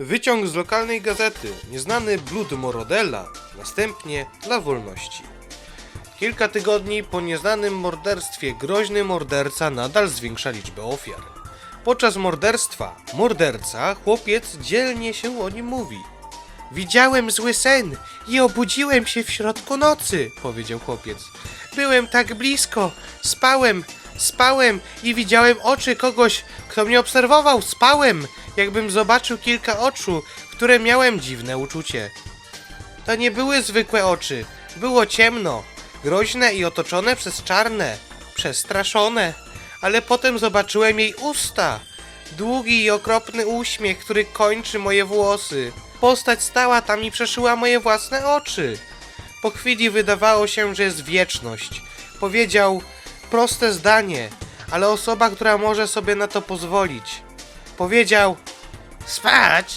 Wyciąg z lokalnej gazety. Nieznany Blood Morodella. Następnie dla wolności. Kilka tygodni po nieznanym morderstwie groźny morderca nadal zwiększa liczbę ofiar. Podczas morderstwa morderca, chłopiec dzielnie się o nim mówi. Widziałem zły sen i obudziłem się w środku nocy, powiedział chłopiec. Byłem tak blisko, spałem, spałem i widziałem oczy kogoś, kto mnie obserwował, spałem, jakbym zobaczył kilka oczu, które miałem dziwne uczucie. To nie były zwykłe oczy, było ciemno, groźne i otoczone przez czarne, przestraszone, ale potem zobaczyłem jej usta. Długi i okropny uśmiech, który kończy moje włosy. Postać stała tam i przeszyła moje własne oczy. Po chwili wydawało się, że jest wieczność. Powiedział proste zdanie, ale osoba, która może sobie na to pozwolić. Powiedział: Spać!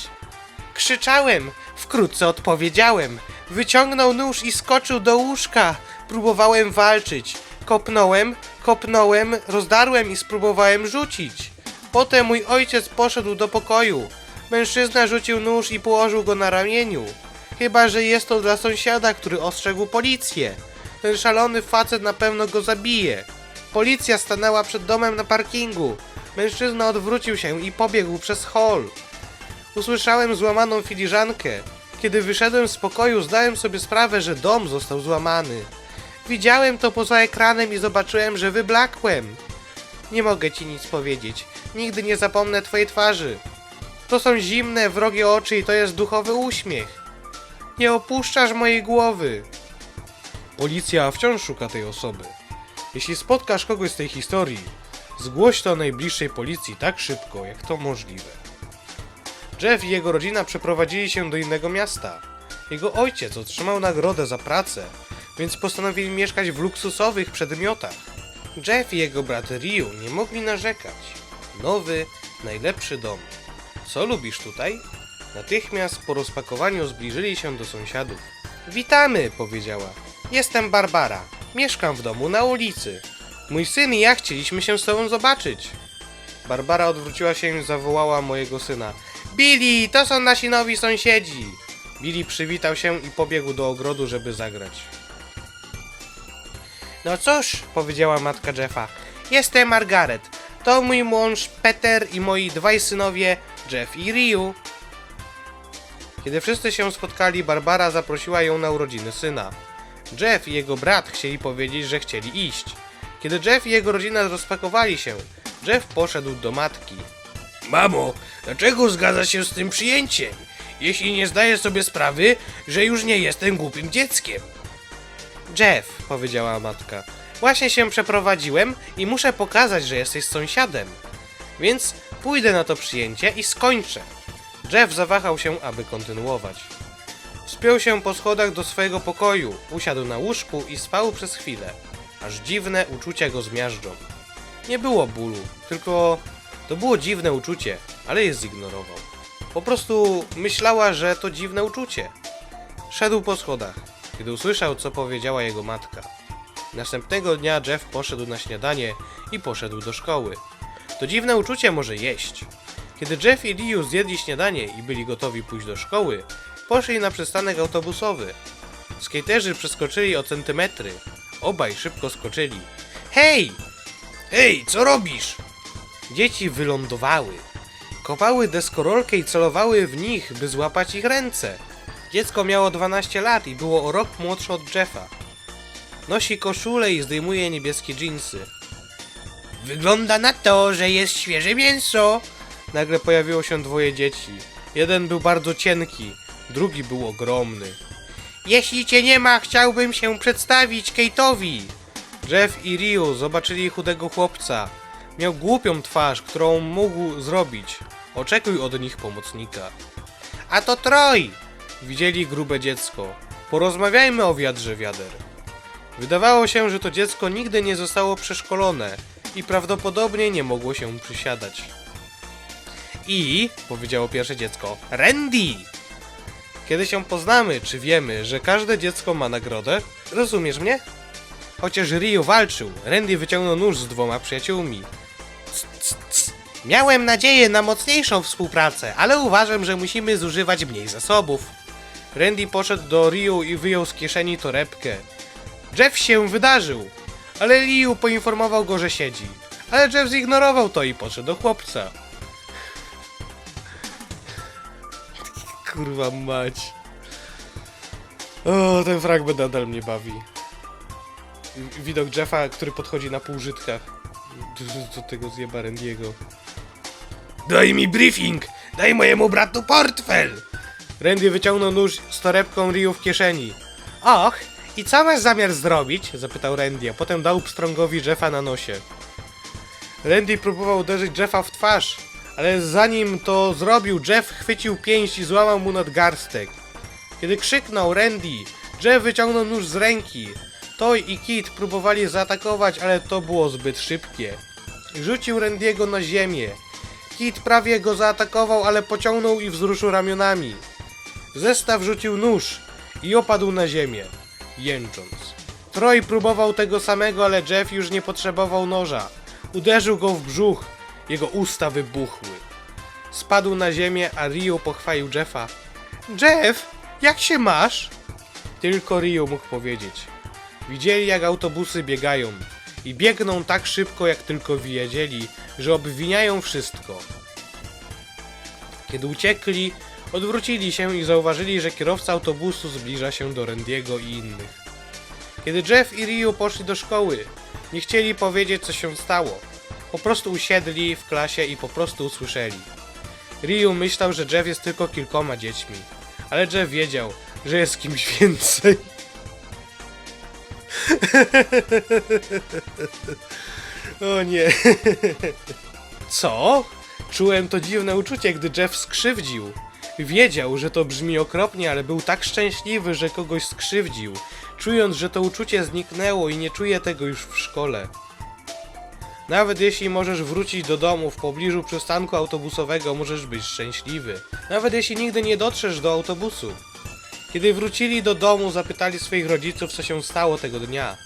Krzyczałem, wkrótce odpowiedziałem. Wyciągnął nóż i skoczył do łóżka. Próbowałem walczyć. Kopnąłem, kopnąłem, rozdarłem i spróbowałem rzucić. Potem mój ojciec poszedł do pokoju. Mężczyzna rzucił nóż i położył go na ramieniu. Chyba, że jest to dla sąsiada, który ostrzegł policję. Ten szalony facet na pewno go zabije. Policja stanęła przed domem na parkingu. Mężczyzna odwrócił się i pobiegł przez hol. Usłyszałem złamaną filiżankę. Kiedy wyszedłem z pokoju, zdałem sobie sprawę, że dom został złamany. Widziałem to poza ekranem i zobaczyłem, że wyblakłem. Nie mogę ci nic powiedzieć. Nigdy nie zapomnę twojej twarzy. To są zimne, wrogie oczy i to jest duchowy uśmiech. Nie opuszczasz mojej głowy. Policja wciąż szuka tej osoby. Jeśli spotkasz kogoś z tej historii, zgłoś to najbliższej policji tak szybko, jak to możliwe. Jeff i jego rodzina przeprowadzili się do innego miasta. Jego ojciec otrzymał nagrodę za pracę, więc postanowili mieszkać w luksusowych przedmiotach. Jeff i jego brat Ryu nie mogli narzekać. Nowy, najlepszy dom. Co lubisz tutaj? Natychmiast po rozpakowaniu zbliżyli się do sąsiadów. Witamy, powiedziała. Jestem Barbara. Mieszkam w domu na ulicy. Mój syn i ja chcieliśmy się z tobą zobaczyć. Barbara odwróciła się i zawołała mojego syna. Billy, to są nasi nowi sąsiedzi. Billy przywitał się i pobiegł do ogrodu, żeby zagrać. No cóż, powiedziała matka Jeffa. Jestem Margaret. To mój mąż Peter i moi dwaj synowie Jeff i Ryu. Kiedy wszyscy się spotkali, Barbara zaprosiła ją na urodziny syna. Jeff i jego brat chcieli powiedzieć, że chcieli iść. Kiedy Jeff i jego rodzina rozpakowali się, Jeff poszedł do matki. Mamo, dlaczego zgadza się z tym przyjęciem? Jeśli nie zdaję sobie sprawy, że już nie jestem głupim dzieckiem. Jeff, powiedziała matka, właśnie się przeprowadziłem i muszę pokazać, że jesteś sąsiadem. Więc pójdę na to przyjęcie i skończę. Jeff zawahał się, aby kontynuować. Wspiął się po schodach do swojego pokoju, usiadł na łóżku i spał przez chwilę, aż dziwne uczucia go zmiażdżą. Nie było bólu, tylko to było dziwne uczucie, ale je zignorował. Po prostu myślała, że to dziwne uczucie. Szedł po schodach, kiedy usłyszał, co powiedziała jego matka. Następnego dnia Jeff poszedł na śniadanie i poszedł do szkoły. To dziwne uczucie może jeść. Kiedy Jeff i Liu zjedli śniadanie i byli gotowi pójść do szkoły, poszli na przystanek autobusowy. Skaterzy przeskoczyli o centymetry. Obaj szybko skoczyli. Hej! Hej, co robisz? Dzieci wylądowały. Kopały deskorolkę i celowały w nich, by złapać ich ręce. Dziecko miało 12 lat i było o rok młodsze od Jeffa. Nosi koszulę i zdejmuje niebieskie dżinsy. Wygląda na to, że jest świeże mięso. Nagle pojawiło się dwoje dzieci. Jeden był bardzo cienki, drugi był ogromny. Jeśli cię nie ma, chciałbym się przedstawić Kate'owi. Jeff i Ryu zobaczyli chudego chłopca. Miał głupią twarz, którą mógł zrobić. Oczekuj od nich pomocnika. A to Troj! Widzieli grube dziecko. Porozmawiajmy o wiadrze wiader. Wydawało się, że to dziecko nigdy nie zostało przeszkolone i prawdopodobnie nie mogło się przysiadać. I, powiedziało pierwsze dziecko, Randy! Kiedy się poznamy, czy wiemy, że każde dziecko ma nagrodę? Rozumiesz mnie? Chociaż Ryu walczył, Randy wyciągnął nóż z dwoma przyjaciółmi. Cs, cs, cs. Miałem nadzieję na mocniejszą współpracę, ale uważam, że musimy zużywać mniej zasobów. Randy poszedł do Ryu i wyjął z kieszeni torebkę. Jeff się wydarzył, ale Ryu poinformował go, że siedzi. Ale Jeff zignorował to i poszedł do chłopca. Kurwa mać. O, ten fragment nadal mnie bawi. Widok Jeffa, który podchodzi na półżytkach. Do, do tego zjeba Randiego. Daj mi briefing! Daj mojemu bratu portfel! Randy wyciągnął nóż z torebką Ryu w kieszeni. Och, i co masz zamiar zrobić? zapytał Randy, a potem dał pstrągowi Jeffa na nosie. Randy próbował uderzyć Jeffa w twarz, ale zanim to zrobił, Jeff chwycił pięść i złamał mu nadgarstek. Kiedy krzyknął Randy, Jeff wyciągnął nóż z ręki. Toy i Kit próbowali zaatakować, ale to było zbyt szybkie. Rzucił Randiego na ziemię. Kit prawie go zaatakował, ale pociągnął i wzruszył ramionami. Zestaw rzucił nóż i opadł na ziemię, jęcząc. Troy próbował tego samego, ale Jeff już nie potrzebował noża. Uderzył go w brzuch, jego usta wybuchły. Spadł na ziemię, a Ryu pochwalił Jeffa. Jeff, jak się masz? Tylko Ryu mógł powiedzieć. Widzieli jak autobusy biegają i biegną tak szybko jak tylko wiedzieli, że obwiniają wszystko. Kiedy uciekli, odwrócili się i zauważyli, że kierowca autobusu zbliża się do Randiego i innych. Kiedy Jeff i Ryu poszli do szkoły, nie chcieli powiedzieć co się stało. Po prostu usiedli w klasie i po prostu usłyszeli. Ryu myślał, że Jeff jest tylko kilkoma dziećmi, ale Jeff wiedział, że jest kimś więcej. O nie. Co? Czułem to dziwne uczucie, gdy Jeff skrzywdził. Wiedział, że to brzmi okropnie, ale był tak szczęśliwy, że kogoś skrzywdził, czując, że to uczucie zniknęło i nie czuje tego już w szkole. Nawet jeśli możesz wrócić do domu w pobliżu przystanku autobusowego, możesz być szczęśliwy. Nawet jeśli nigdy nie dotrzesz do autobusu. Kiedy wrócili do domu, zapytali swoich rodziców, co się stało tego dnia.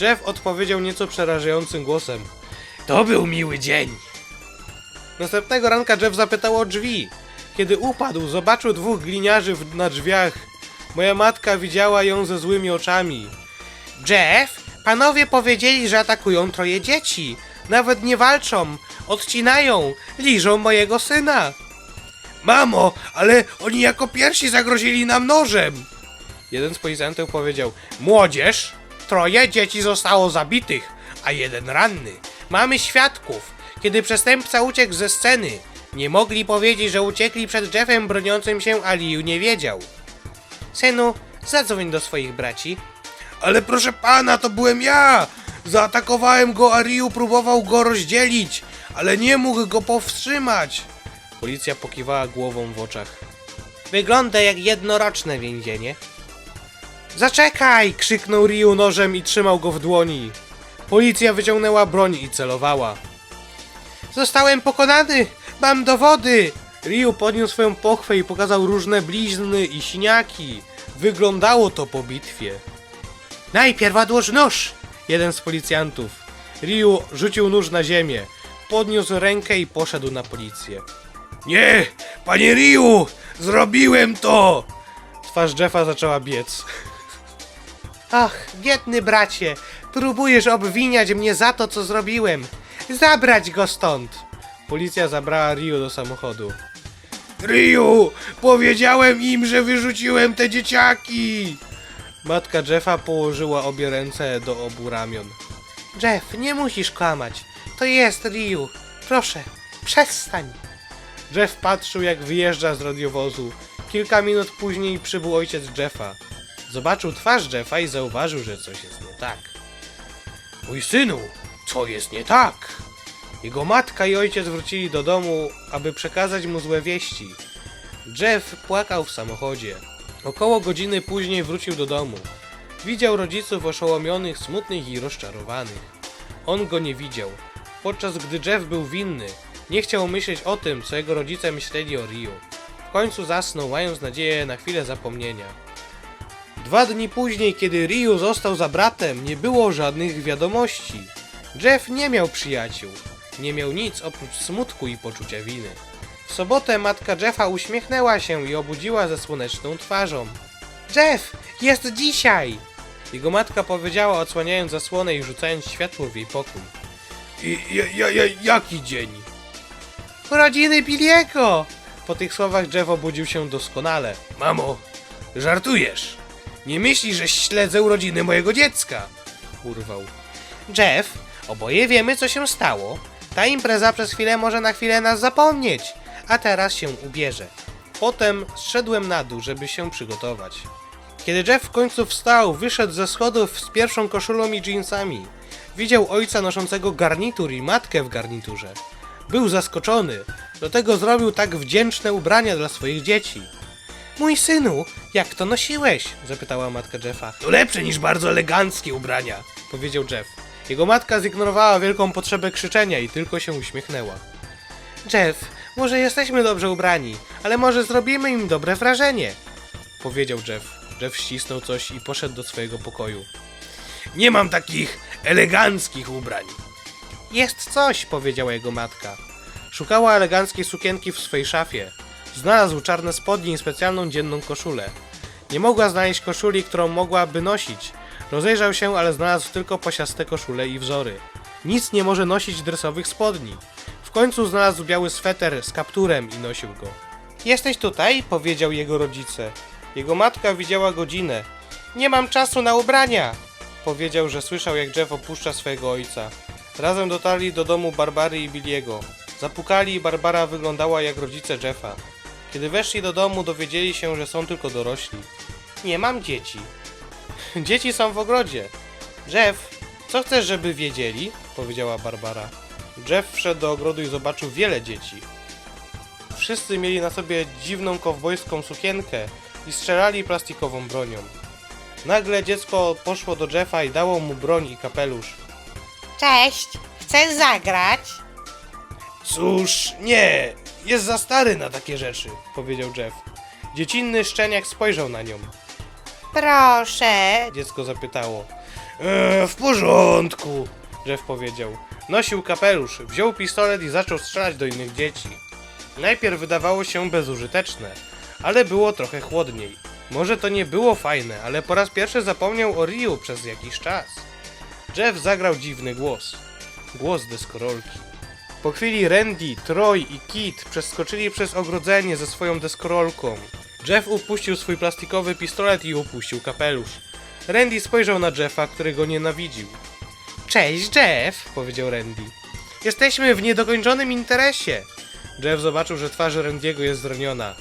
Jeff odpowiedział nieco przerażającym głosem. To był miły dzień. Następnego ranka Jeff zapytał o drzwi. Kiedy upadł, zobaczył dwóch gliniarzy na drzwiach. Moja matka widziała ją ze złymi oczami. Jeff, panowie powiedzieli, że atakują troje dzieci. Nawet nie walczą, odcinają, liżą mojego syna. Mamo, ale oni jako pierwsi zagrozili nam nożem. Jeden z policjantów powiedział: Młodzież, troje dzieci zostało zabitych, a jeden ranny. Mamy świadków. Kiedy przestępca uciekł ze sceny, nie mogli powiedzieć, że uciekli przed Jeffem broniącym się, a Liu nie wiedział. Synu, zadzwoń do swoich braci. Ale proszę pana, to byłem ja! Zaatakowałem go, a Ryu próbował go rozdzielić, ale nie mógł go powstrzymać. Policja pokiwała głową w oczach. Wygląda jak jednoroczne więzienie. Zaczekaj! krzyknął Ryu nożem i trzymał go w dłoni. Policja wyciągnęła broń i celowała. Zostałem pokonany! Mam dowody! Ryu podniósł swoją pochwę i pokazał różne blizny i siniaki. Wyglądało to po bitwie. Najpierw odłóż nóż! Jeden z policjantów. Ryu rzucił nóż na ziemię. Podniósł rękę i poszedł na policję. Nie! Panie Ryu! Zrobiłem to! Twarz Jeffa zaczęła biec. Ach, biedny bracie, próbujesz obwiniać mnie za to, co zrobiłem. Zabrać go stąd! Policja zabrała Ryu do samochodu. Ryu! Powiedziałem im, że wyrzuciłem te dzieciaki! Matka Jeffa położyła obie ręce do obu ramion. Jeff, nie musisz kłamać. To jest Ryu. Proszę, przestań. Jeff patrzył, jak wyjeżdża z radiowozu. Kilka minut później przybył ojciec Jeffa. Zobaczył twarz Jeffa i zauważył, że coś jest nie tak. Mój synu, co jest nie tak? Jego matka i ojciec wrócili do domu, aby przekazać mu złe wieści. Jeff płakał w samochodzie. Około godziny później wrócił do domu. Widział rodziców oszołomionych, smutnych i rozczarowanych. On go nie widział. Podczas gdy Jeff był winny, nie chciał myśleć o tym, co jego rodzice myśleli o Ryu. W końcu zasnął, mając nadzieję na chwilę zapomnienia. Dwa dni później, kiedy Ryu został za bratem, nie było żadnych wiadomości. Jeff nie miał przyjaciół. Nie miał nic oprócz smutku i poczucia winy. W sobotę matka Jeffa uśmiechnęła się i obudziła ze słoneczną twarzą. Jeff, jest dzisiaj! Jego matka powiedziała, odsłaniając zasłonę i rzucając światło w jej pokój. I, ja, ja, ja, jaki dzień? Urodziny Billiego! Po tych słowach Jeff obudził się doskonale. Mamo, żartujesz? Nie myślisz, że śledzę urodziny mojego dziecka? Urwał. Jeff, oboje wiemy, co się stało. Ta impreza przez chwilę może na chwilę nas zapomnieć, a teraz się ubierze. Potem zszedłem na dół, żeby się przygotować. Kiedy Jeff w końcu wstał, wyszedł ze schodów z pierwszą koszulą i jeansami. Widział ojca noszącego garnitur i matkę w garniturze. Był zaskoczony, do tego zrobił tak wdzięczne ubrania dla swoich dzieci. Mój synu, jak to nosiłeś? zapytała matka Jeffa. To lepsze niż bardzo eleganckie ubrania, powiedział Jeff. Jego matka zignorowała wielką potrzebę krzyczenia i tylko się uśmiechnęła. Jeff, może jesteśmy dobrze ubrani, ale może zrobimy im dobre wrażenie, powiedział Jeff. Jeff ścisnął coś i poszedł do swojego pokoju. Nie mam takich eleganckich ubrań. Jest coś, powiedziała jego matka. Szukała eleganckiej sukienki w swej szafie. Znalazł czarne spodnie i specjalną dzienną koszulę. Nie mogła znaleźć koszuli, którą mogłaby nosić. Rozejrzał się, ale znalazł tylko posiaste koszule i wzory. Nic nie może nosić dresowych spodni. W końcu znalazł biały sweter z kapturem i nosił go. Jesteś tutaj? powiedział jego rodzice. Jego matka widziała godzinę. Nie mam czasu na ubrania! Powiedział, że słyszał jak Jeff opuszcza swojego ojca. Razem dotarli do domu Barbary i Billiego. Zapukali i Barbara wyglądała jak rodzice Jeffa. Kiedy weszli do domu, dowiedzieli się, że są tylko dorośli. Nie mam dzieci. Dzieci są w ogrodzie. Jeff, co chcesz, żeby wiedzieli? powiedziała Barbara. Jeff wszedł do ogrodu i zobaczył wiele dzieci. Wszyscy mieli na sobie dziwną kowbojską sukienkę i strzelali plastikową bronią. Nagle dziecko poszło do Jeffa i dało mu broń i kapelusz. Cześć, chcesz zagrać? Cóż, nie, jest za stary na takie rzeczy, powiedział Jeff. Dziecinny szczeniak spojrzał na nią. Proszę. Dziecko zapytało. E, w porządku, Jeff powiedział. Nosił kapelusz, wziął pistolet i zaczął strzelać do innych dzieci. Najpierw wydawało się bezużyteczne, ale było trochę chłodniej. Może to nie było fajne, ale po raz pierwszy zapomniał o Ryu przez jakiś czas. Jeff zagrał dziwny głos. Głos deskorolki. Po chwili Randy, Troy i Kit przeskoczyli przez ogrodzenie ze swoją deskorolką. Jeff upuścił swój plastikowy pistolet i upuścił kapelusz. Randy spojrzał na Jeffa, który go nienawidził. Cześć, Jeff, powiedział Randy. Jesteśmy w niedokończonym interesie. Jeff zobaczył, że twarz Randiego jest zraniona.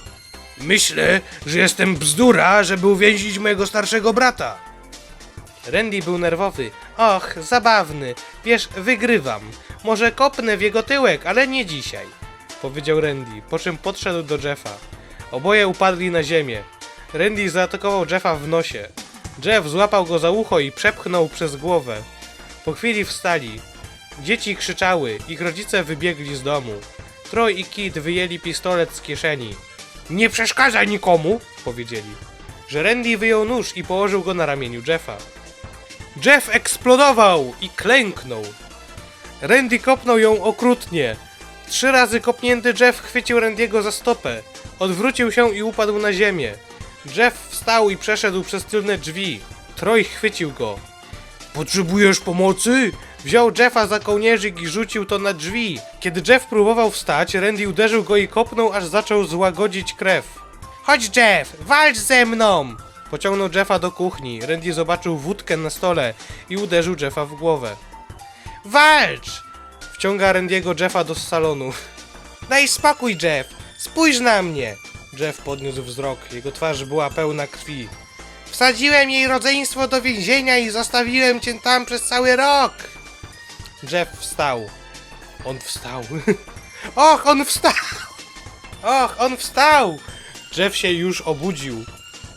Myślę, że jestem bzdura, żeby uwięzić mojego starszego brata. Randy był nerwowy. Och, zabawny. Wiesz, wygrywam. Może kopnę w jego tyłek, ale nie dzisiaj. Powiedział Randy, po czym podszedł do Jeffa. Oboje upadli na ziemię. Randy zaatakował Jeffa w nosie. Jeff złapał go za ucho i przepchnął przez głowę. Po chwili wstali. Dzieci krzyczały, ich rodzice wybiegli z domu. Troy i Kit wyjęli pistolet z kieszeni. Nie przeszkadzaj nikomu, powiedzieli. Że Randy wyjął nóż i położył go na ramieniu Jeffa. Jeff eksplodował i klęknął. Randy kopnął ją okrutnie. Trzy razy kopnięty Jeff chwycił Randiego za stopę. Odwrócił się i upadł na ziemię. Jeff wstał i przeszedł przez tylne drzwi. Troy chwycił go. Potrzebujesz pomocy? Wziął Jeffa za kołnierzyk i rzucił to na drzwi. Kiedy Jeff próbował wstać, Randy uderzył go i kopnął, aż zaczął złagodzić krew. Chodź Jeff, walcz ze mną! Pociągnął Jeffa do kuchni. Randy zobaczył wódkę na stole i uderzył Jeffa w głowę. Walcz! Wciąga Randiego Jeffa do salonu. Daj spokój, Jeff! Spójrz na mnie! Jeff podniósł wzrok. Jego twarz była pełna krwi. Wsadziłem jej rodzeństwo do więzienia i zostawiłem cię tam przez cały rok! Jeff wstał. On wstał. Och, on wstał! Och, on wstał! Jeff się już obudził.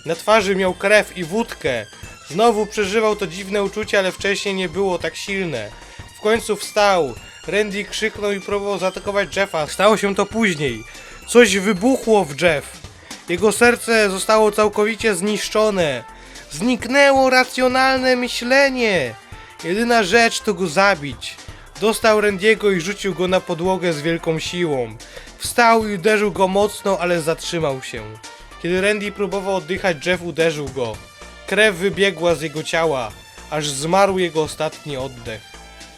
Na twarzy miał krew i wódkę. Znowu przeżywał to dziwne uczucie, ale wcześniej nie było tak silne. W końcu wstał. Randy krzyknął i próbował zaatakować Jeffa. Stało się to później. Coś wybuchło w Jeff. Jego serce zostało całkowicie zniszczone. Zniknęło racjonalne myślenie. Jedyna rzecz to go zabić. Dostał Randiego i rzucił go na podłogę z wielką siłą. Wstał i uderzył go mocno, ale zatrzymał się. Kiedy Randy próbował oddychać, Jeff uderzył go. Krew wybiegła z jego ciała, aż zmarł jego ostatni oddech.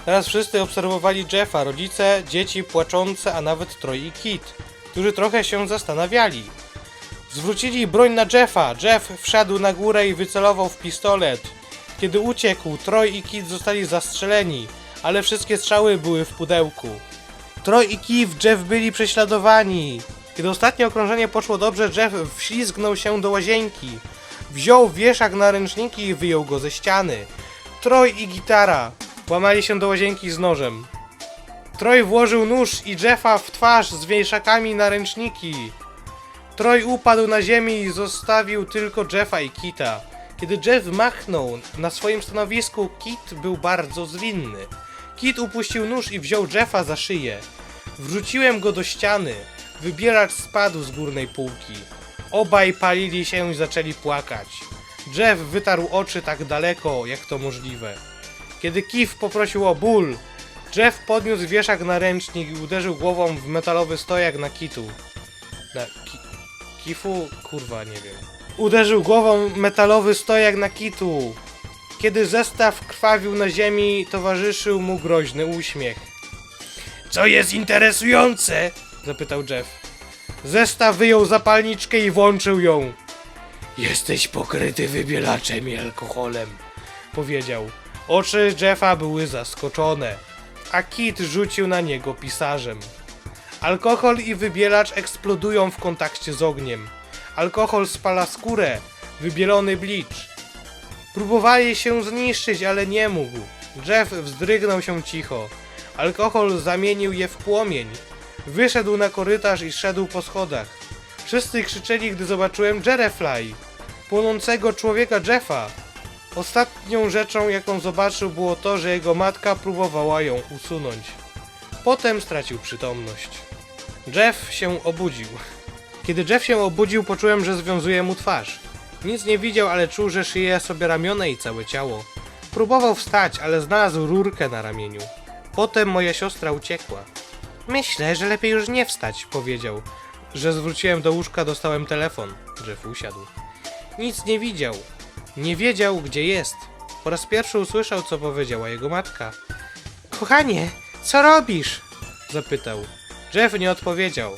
Teraz wszyscy obserwowali Jeffa, rodzice, dzieci płaczące, a nawet Troy i Kit, którzy trochę się zastanawiali. Zwrócili broń na Jeffa. Jeff wszedł na górę i wycelował w pistolet. Kiedy uciekł, Troy i Kit zostali zastrzeleni, ale wszystkie strzały były w pudełku. Troy i Kit, Jeff byli prześladowani. Kiedy ostatnie okrążenie poszło dobrze, Jeff wślizgnął się do łazienki. Wziął wieszak na ręczniki i wyjął go ze ściany. Troy i gitara włamali się do łazienki z nożem. Troy włożył nóż i Jeffa w twarz z wieszakami na ręczniki. Troy upadł na ziemię i zostawił tylko Jeffa i Kita. Kiedy Jeff machnął na swoim stanowisku, Kit był bardzo zwinny. Kit upuścił nóż i wziął Jeffa za szyję. Wrzuciłem go do ściany. Wybieracz spadł z górnej półki. Obaj palili się i zaczęli płakać. Jeff wytarł oczy tak daleko, jak to możliwe. Kiedy Kif poprosił o ból, Jeff podniósł wieszak na ręcznik i uderzył głową w metalowy stojak na kitu. Na ki kifu? Kurwa, nie wiem. Uderzył głową metalowy stojak na kitu. Kiedy zestaw krwawił na ziemi, towarzyszył mu groźny uśmiech. Co jest interesujące? zapytał Jeff. Zestaw wyjął zapalniczkę i włączył ją. Jesteś pokryty wybielaczem i alkoholem, powiedział. Oczy Jeffa były zaskoczone, a Kit rzucił na niego pisarzem. Alkohol i wybielacz eksplodują w kontakcie z ogniem. Alkohol spala skórę, wybielony blicz. Próbowali się zniszczyć, ale nie mógł. Jeff wzdrygnął się cicho. Alkohol zamienił je w płomień. Wyszedł na korytarz i szedł po schodach. Wszyscy krzyczeli, gdy zobaczyłem Jerefly, płonącego człowieka Jeffa. Ostatnią rzeczą, jaką zobaczył, było to, że jego matka próbowała ją usunąć. Potem stracił przytomność. Jeff się obudził. Kiedy Jeff się obudził, poczułem, że związuje mu twarz. Nic nie widział, ale czuł, że szyje sobie ramiona i całe ciało. Próbował wstać, ale znalazł rurkę na ramieniu. Potem moja siostra uciekła. Myślę, że lepiej już nie wstać, powiedział. Że zwróciłem do łóżka, dostałem telefon. Jeff usiadł. Nic nie widział. Nie wiedział, gdzie jest. Po raz pierwszy usłyszał, co powiedziała jego matka. Kochanie, co robisz? Zapytał. Jeff nie odpowiedział.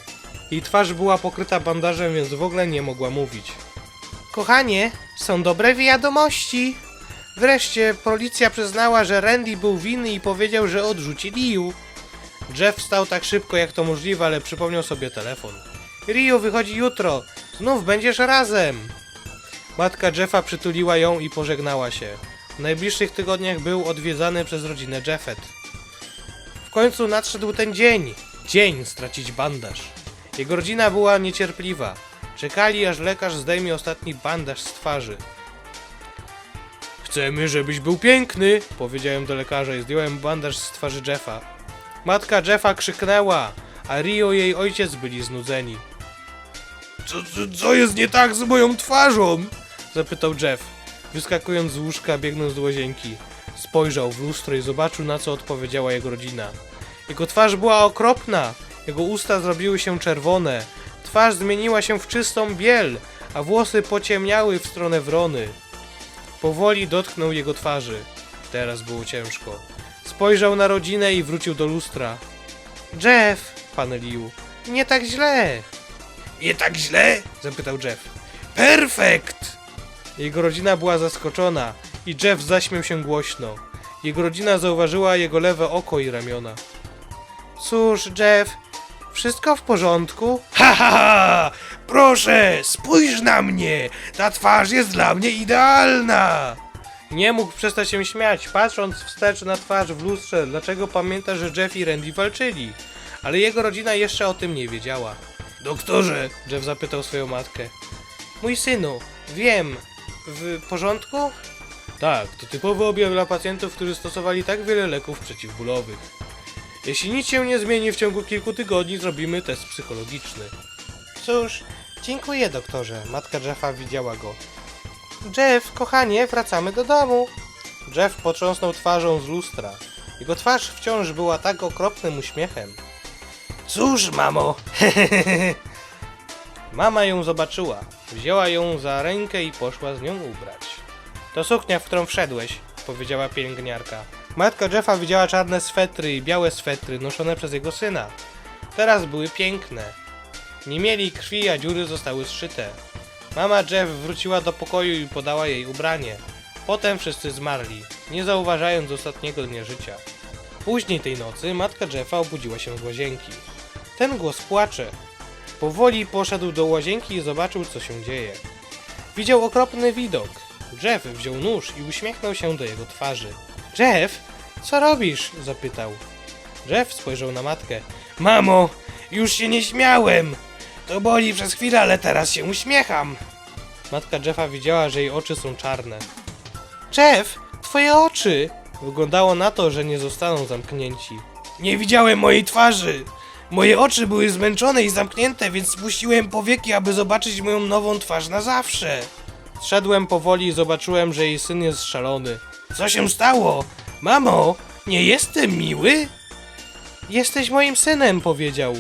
Jej twarz była pokryta bandażem, więc w ogóle nie mogła mówić. Kochanie, są dobre wiadomości. Wreszcie policja przyznała, że Randy był winny i powiedział, że odrzuci Liu. Jeff wstał tak szybko jak to możliwe, ale przypomniał sobie telefon. Ryu wychodzi jutro. Znów będziesz razem. Matka Jeffa przytuliła ją i pożegnała się. W najbliższych tygodniach był odwiedzany przez rodzinę Jeffet. Końcu nadszedł ten dzień. Dzień stracić bandaż. Jego rodzina była niecierpliwa. Czekali, aż lekarz zdejmie ostatni bandaż z twarzy. Chcemy, żebyś był piękny, powiedziałem do lekarza i zdjąłem bandaż z twarzy Jeffa. Matka Jeffa krzyknęła, a Rio i jej ojciec byli znudzeni. Co, co, co jest nie tak z moją twarzą? Zapytał Jeff, wyskakując z łóżka, biegnąc do łazienki. Spojrzał w lustro i zobaczył, na co odpowiedziała jego rodzina. Jego twarz była okropna, jego usta zrobiły się czerwone, twarz zmieniła się w czystą biel, a włosy pociemniały w stronę wrony. Powoli dotknął jego twarzy. Teraz było ciężko. Spojrzał na rodzinę i wrócił do lustra. Jeff, pan Liu, nie tak źle. Nie tak źle? zapytał Jeff. Perfekt! Jego rodzina była zaskoczona i Jeff zaśmiał się głośno. Jego rodzina zauważyła jego lewe oko i ramiona. Cóż, Jeff, wszystko w porządku? Ha, ha, ha! Proszę, spójrz na mnie! Ta twarz jest dla mnie idealna! Nie mógł przestać się śmiać, patrząc wstecz na twarz w lustrze, dlaczego pamięta, że Jeff i Randy walczyli. Ale jego rodzina jeszcze o tym nie wiedziała. Doktorze, Jeff zapytał swoją matkę. Mój synu, wiem, w porządku? Tak, to typowy objaw dla pacjentów, którzy stosowali tak wiele leków przeciwbólowych. Jeśli nic się nie zmieni w ciągu kilku tygodni, zrobimy test psychologiczny. Cóż, dziękuję doktorze. Matka Jeffa widziała go. Jeff, kochanie, wracamy do domu. Jeff potrząsnął twarzą z lustra. Jego twarz wciąż była tak okropnym uśmiechem. Cóż, mamo! Mama ją zobaczyła, wzięła ją za rękę i poszła z nią ubrać. To suknia, w którą wszedłeś, powiedziała pielęgniarka. Matka Jeffa widziała czarne swetry i białe swetry noszone przez jego syna. Teraz były piękne. Nie mieli krwi, a dziury zostały zszyte. Mama Jeff wróciła do pokoju i podała jej ubranie. Potem wszyscy zmarli, nie zauważając ostatniego dnia życia. Później tej nocy matka Jeffa obudziła się z łazienki. Ten głos płacze. Powoli poszedł do łazienki i zobaczył, co się dzieje. Widział okropny widok. Jeff wziął nóż i uśmiechnął się do jego twarzy. Jeff, co robisz? zapytał. Jeff spojrzał na matkę. Mamo, już się nie śmiałem! To boli przez chwilę, ale teraz się uśmiecham. Matka Jeffa widziała, że jej oczy są czarne. Jeff, twoje oczy! Wyglądało na to, że nie zostaną zamknięci. Nie widziałem mojej twarzy! Moje oczy były zmęczone i zamknięte, więc spuściłem powieki, aby zobaczyć moją nową twarz na zawsze. Szedłem powoli i zobaczyłem, że jej syn jest szalony. Co się stało? Mamo, nie jestem miły? Jesteś moim synem, powiedział.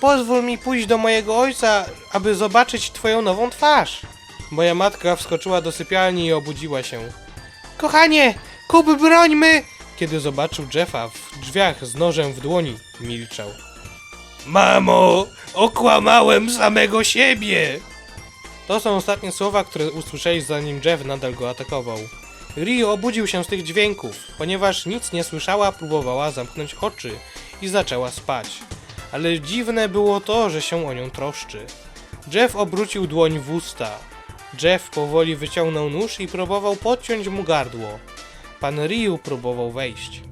Pozwól mi pójść do mojego ojca, aby zobaczyć twoją nową twarz. Moja matka wskoczyła do sypialni i obudziła się. Kochanie, kup brońmy! Kiedy zobaczył Jeffa w drzwiach z nożem w dłoni, milczał. Mamo, okłamałem samego siebie! To są ostatnie słowa, które usłyszeli zanim Jeff nadal go atakował. Rio obudził się z tych dźwięków, ponieważ nic nie słyszała, próbowała zamknąć oczy i zaczęła spać. Ale dziwne było to, że się o nią troszczy. Jeff obrócił dłoń w usta. Jeff powoli wyciągnął nóż i próbował podciąć mu gardło. Pan Ryu próbował wejść.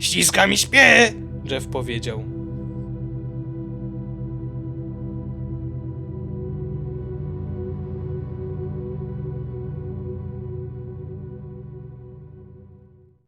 Ściska mi śpie! Jeff powiedział.